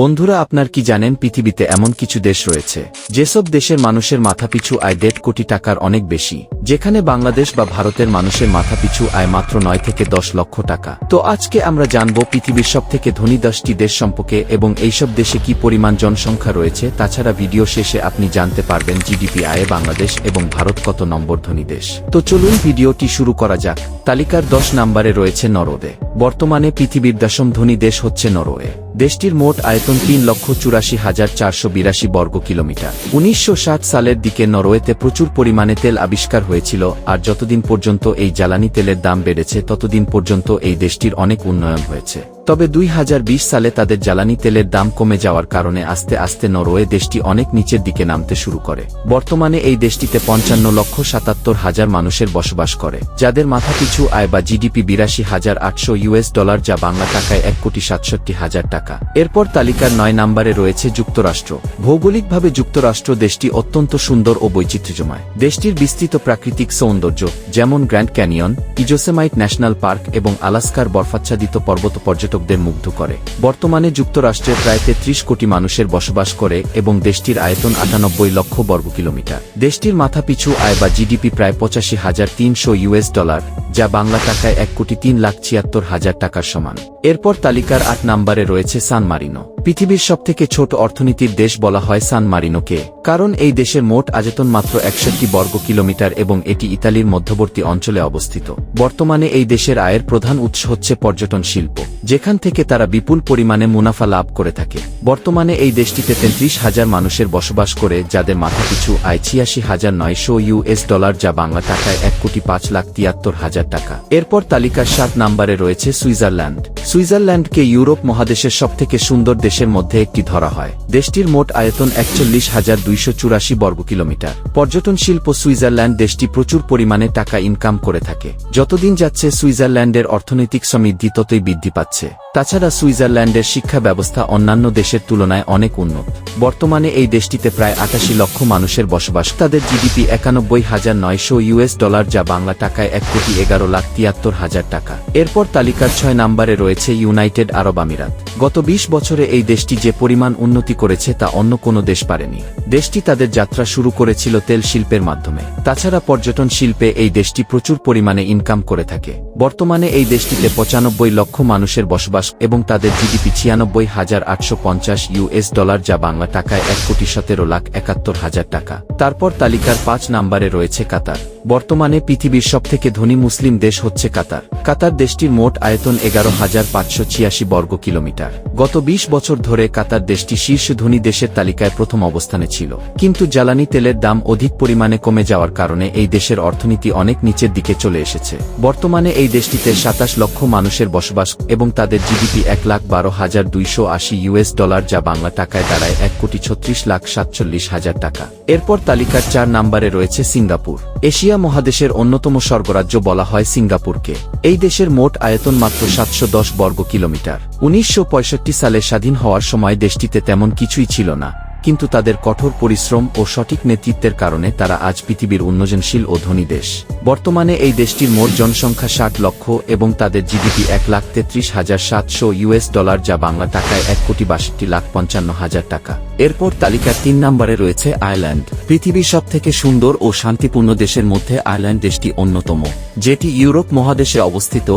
বন্ধুরা আপনার কি জানেন পৃথিবীতে এমন কিছু দেশ রয়েছে, যেসব দেশের মানুষের মাথাপিছু আয় দেড় কোটি টাকার অনেক বেশি, যেখানে বাংলাদেশ বা ভারতের মানুষের মাথাপিছু আয় মাত্র নয় থেকে দশ লক্ষ টাকা। তো আজকে আমরা জানব পৃথিবীর সব থেকে ধনী দশটি দেশ সম্পর্কে এবং এইসব দেশে কি পরিমাণ জনসংখ্যা রয়েছে, তাছাড়া ভিডিও শেষে আপনি জানতে পারবেন জিডিপি আয়ে বাংলাদেশ এবং ভারত কত নম্বর ধনী দেশ। তো চলুন ভিডিওটি শুরু করা যাক। তালিকার দশ নম্বরে রয়েছে নরওয়ে। বর্তমানে পৃথিবীর দশম ধনী দেশ হচ্ছে নরওয়ে। দেশটির মোট আয়তন তিন লক্ষ চুরাশি হাজার চারশো বিরাশি বর্গ কিলোমিটার। উনিশশো সালের দিকে নরওয়েতে প্রচুর পরিমাণে তেল আবিষ্কার হয়েছিল, আর যতদিন পর্যন্ত এই জ্বালানি তেলের দাম বেড়েছে, ততদিন পর্যন্ত এই দেশটির অনেক উন্নয়ন হয়েছে। তবে দুই হাজার বিশ সালে তাদের জ্বালানি তেলের দাম কমে যাওয়ার কারণে আস্তে আস্তে নরওয়ে দেশটি অনেক নিচের দিকে নামতে শুরু করে। বর্তমানে এই দেশটিতে পঞ্চান্ন লক্ষ সাতাত্তর হাজার মানুষের বসবাস করে, যাদের মাথাপিছু আয় বা জিডিপি বিরাশি হাজার আটশো ইউএস ডলার যা বাংলা টাকায় এক কোটি সাতষট্টি হাজার টাকা। এরপর তালিকার নয় নম্বরে রয়েছে যুক্তরাষ্ট্র। ভৌগোলিকভাবে যুক্তরাষ্ট্র দেশটি অত্যন্ত সুন্দর ও বৈচিত্র্যময়। দেশটির বিস্তৃত প্রাকৃতিক সৌন্দর্য, যেমন Grand Canyon, Yosemite National Park এবং আলাস্কার বরফাচ্ছাদিত পর্বত পর্যটকদের মুগ্ধ করে। বর্তমানে যুক্তরাষ্ট্রে প্রায় তেত্রিশ কোটি মানুষের বসবাস করে এবং দেশটির আয়তন আটানব্বই লক্ষ বর্গ কিলোমিটার দেশটির মাথাপিছু আয় বা জিডিপি প্রায় পঁচাশি হাজার তিনশো ইউএস ডলার, যা বাংলা টাকায় এক কোটি তিন লাখ ছিয়াত্তর হাজার টাকার সমান। এরপর তালিকার আট নম্বরে রয়েছে সান মারিনো পৃথিবীর সবথেকে ছোট অর্থনীতির দেশ বলা হয় সান মারিনোকে, কারণ এই দেশের মোট আয়তন মাত্র একষট্টি বর্গ কিলোমিটার এবং এটি ইতালির মধ্যবর্তী অঞ্চলে অবস্থিত। বর্তমানে এই দেশের আয়ের প্রধান উৎস হচ্ছে পর্যটন শিল্প, যেখান থেকে তারা বিপুল পরিমাণে মুনাফা লাভ করে থাকে। বর্তমানে এই দেশটিতে তেত্রিশ হাজার মানুষের বসবাস করে, যাদের মাথাপিছু আয় ছিয়াশি হাজার নয়শো ইউএস ডলার যা বাংলা টাকায় এক কোটি পাঁচ লাখ তিয়াত্তর হাজার টাকা। এরপর তালিকার সাত নম্বরে রয়েছে সুইজারল্যান্ড। সুইজারল্যান্ডকে ইউরোপ মহাদেশের সবথেকে সুন্দর দেশের মধ্যে একটি ধরা হয়। দেশটির মোট আয়তন একচল্লিশ হাজার দুইশো চুরাশি বর্গ কিলোমিটার। পর্যটন শিল্প সুইজারল্যান্ড দেশটি প্রচুর পরিমাণে টাকা ইনকাম করে থাকে। যতদিন যাচ্ছে, সুইজারল্যান্ডের অর্থনৈতিক সমৃদ্ধি ততই বৃদ্ধি পাচ্ছে। তাছাড়া সুইজারল্যান্ডের শিক্ষা ব্যবস্থা অন্যান্য দেশের তুলনায় অনেক উন্নত। বর্তমানে এই দেশটিতে প্রায় আটাশি লক্ষ মানুষের বসবাস। তাদের জিডিপি একানব্বই হাজার নয়শো ইউএস ডলার, যা বাংলা টাকায় এক কোটি এগারো লাখ তিয়াত্তর হাজার টাকা। এরপর তালিকার ছয় নম্বরে রয়েছে ইউনাইটেড আরব আমিরাত। গত ২০ বছরে এই দেশটি যে পরিমাণ উন্নতি করেছে তা অন্য কোনো দেশ পারেনি। দেশটি তাদের যাত্রা শুরু করেছিল তেল শিল্পের মাধ্যমে। তাছাড়া পর্যটন শিল্পে এই দেশটি প্রচুর পরিমাণে ইনকাম করে থাকে। বর্তমানে এই দেশটিতে পঁচানব্বই লক্ষ মানুষের বসবাস এবং তাদের জিডিপি ছিয়ানব্বই হাজার আটশো পঞ্চাশ ইউএস ডলার যা বাংলা টাকায় এক কোটি সতেরো লাখ একাত্তর হাজার টাকা। তারপর তালিকার পাঁচ নম্বরে রয়েছে কাতার। বর্তমানে পৃথিবীর সবথেকে ধনী মুসলিম দেশ হচ্ছে কাতার। কাতার দেশটির মোট আয়তন এগারো হাজার পাঁচশো ছিয়াশি বর্গ কিলোমিটার। গত ২০ বছর ধরে কাতার দেশটি শীর্ষ ধনী দেশের তালিকায় প্রথম অবস্থানে ছিল। কিন্তু জ্বালানি তেলের দাম অধিক পরিমাণে কমে যাওয়ার কারণে এই দেশের অর্থনীতি অনেক নিচের দিকে চলে এসেছে। বর্তমানে এই দেশটিতে সাতাশ লক্ষ মানুষের বসবাস এবং তাদের জিডিপি এক লাখ বারো হাজার দুইশো আশি ইউএস ডলার যা বাংলা টাকায় দাঁড়ায় এক কোটি ছত্রিশ লাখ সাতচল্লিশ হাজার টাকা। এরপর তালিকার চার নম্বরে রয়েছে সিঙ্গাপুর। এশিয়া মহাদেশের অন্যতম স্বর্গরাজ্য বলা হয় সিঙ্গাপুরকে। এই দেশের মোট আয়তন মাত্র সাতশো দশ বর্গ কিলোমিটার। উনিশশো পঁয়ষট্টি সালে স্বাধীন হওয়ার সময় দেশটিতে তেমন কিছুই ছিল না, কিন্তু তাদের কঠোর পরিশ্রম ও সঠিক নেতৃত্বের কারণে তারা আজ পৃথিবীর উন্নয়নশীল ও ধনী দেশ। বর্তমানে এই দেশটির মোট জনসংখ্যা ষাট লক্ষ এবং তাদের জিডিপি এক লাখ তেত্রিশ হাজার সাতশো ইউএস ডলার, যা বাংলা টাকায় এক কোটি বাষট্টি লাখ পঞ্চান্ন হাজার টাকা। এরপর তালিকার তিন নম্বরে রয়েছে আয়ারল্যান্ড। পৃথিবীর সব থেকে সুন্দর ও শান্তিপূর্ণ দেশের মধ্যে আয়ারল্যান্ড দেশটি অন্যতম, যেটি ইউরোপ মহাদেশে অবস্থিত,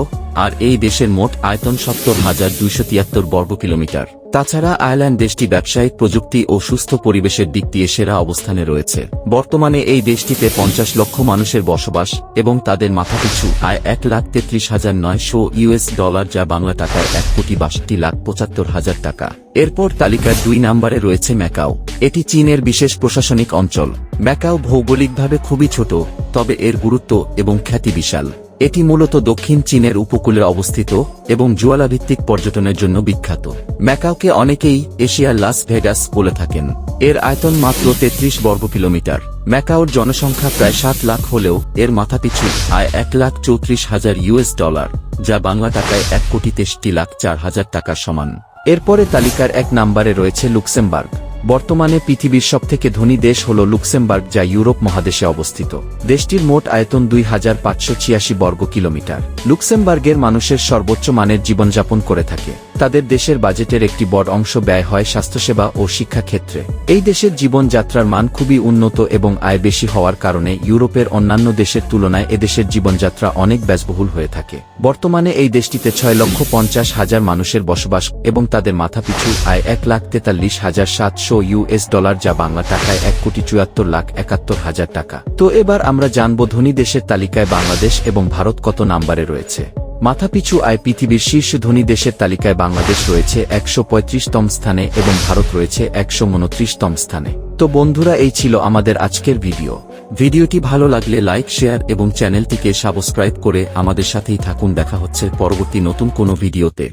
আর এই দেশের মোট আয়তন সত্তর হাজার দুইশো তিয়াত্তর বর্গ কিলোমিটার। তাছাড়া আয়ারল্যান্ড দেশটি ব্যবসায়িক প্রযুক্তি ও সুস্থ পরিবেশের দিক দিয়ে সেরা অবস্থানে রয়েছে। বর্তমানে এই দেশটিতে পঞ্চাশ লক্ষ মানুষের বসবাস এবং তাদের মাথাপিছু আয় এক লাখ তেত্রিশ হাজার নয়শো ইউএস ডলার, যা বাংলা টাকায় এক কোটি বাষট্টি লাখ পঁচাত্তর হাজার টাকা। এরপর তালিকার দুই নম্বরে রয়েছে ম্যাকাও। এটি চীনের বিশেষ প্রশাসনিক অঞ্চল। ম্যাকাও ভৌগোলিকভাবে খুবই ছোট, তবে এর গুরুত্ব এবং খ্যাতি বিশাল। এটি মূলত দক্ষিণ চীনের উপকূলে অবস্থিত এবং জুয়ালাভিত্তিক পর্যটনের জন্য বিখ্যাত। ম্যাকাওকে অনেকেই এশিয়ার লাস ভেগাস বলে থাকেন। এর আয়তন মাত্র তেত্রিশ বর্গ কিলোমিটার। ম্যাকাওর জনসংখ্যা প্রায় সাত লাখ হলেও এর মাথাপিছু আয় এক লাখ চৌত্রিশ হাজার ইউএস ডলার, যা বাংলা টাকায় এক কোটি তেষট্টি লাখ চার হাজার টাকার সমান। এরপরে তালিকার এক নাম্বারে রয়েছে লুক্সেমবার্গ। বর্তমানে পৃথিবীর সবথেকে ধনী দেশ হল লুক্সেমবার্গ, যা ইউরোপ মহাদেশে অবস্থিত। দেশটির মোট আয়তন দুই হাজার পাঁচশো ছিয়াশি বর্গ কিলোমিটার। লুক্সেমবার্গের মানুষের সর্বোচ্চ মানের জীবনযাপন করে থাকে। তাদের দেশের বাজেটের একটি বড় অংশ ব্যয় হয় স্বাস্থ্যসেবা ও শিক্ষা ক্ষেত্রে। এই দেশের জীবনযাত্রার মান খুবই উন্নত এবং আয় বেশি হওয়ার কারণে ইউরোপের অন্যান্য দেশের তুলনায় এদেশের জীবনযাত্রা অনেক ব্যয়বহুল হয়ে থাকে। বর্তমানে এই দেশটিতে ছয় লক্ষ পঞ্চাশ হাজার মানুষের বসবাস এবং তাদের মাথাপিছু আয় এক লাখ তেতাল্লিশ হাজার সাতশো ইউএস ডলার যা বাংলা টাকায় এক কোটি চুয়াত্তর লাখ একাত্তর হাজার টাকা। তো এবার আমরা জানব ধনী দেশের তালিকায় বাংলাদেশ এবং ভারত কত নাম্বারে রয়েছে। মাথাপিছু আয় পৃথিবীর শীর্ষ ধনী দেশের তালিকায় বাংলাদেশ রয়েছে একশো পঁয়ত্রিশতম স্থানে এবং ভারত রয়েছে একশো উনত্রিশতম স্থানে। তো বন্ধুরা, এই ছিল আমাদের আজকের ভিডিও। ভিডিওটি ভালো লাগলে লাইক, শেয়ার এবং চ্যানেলটিকে সাবস্ক্রাইব করে আমাদের সাথেই থাকুন। দেখা হচ্ছে পরবর্তী নতুন কোনো ভিডিওতে।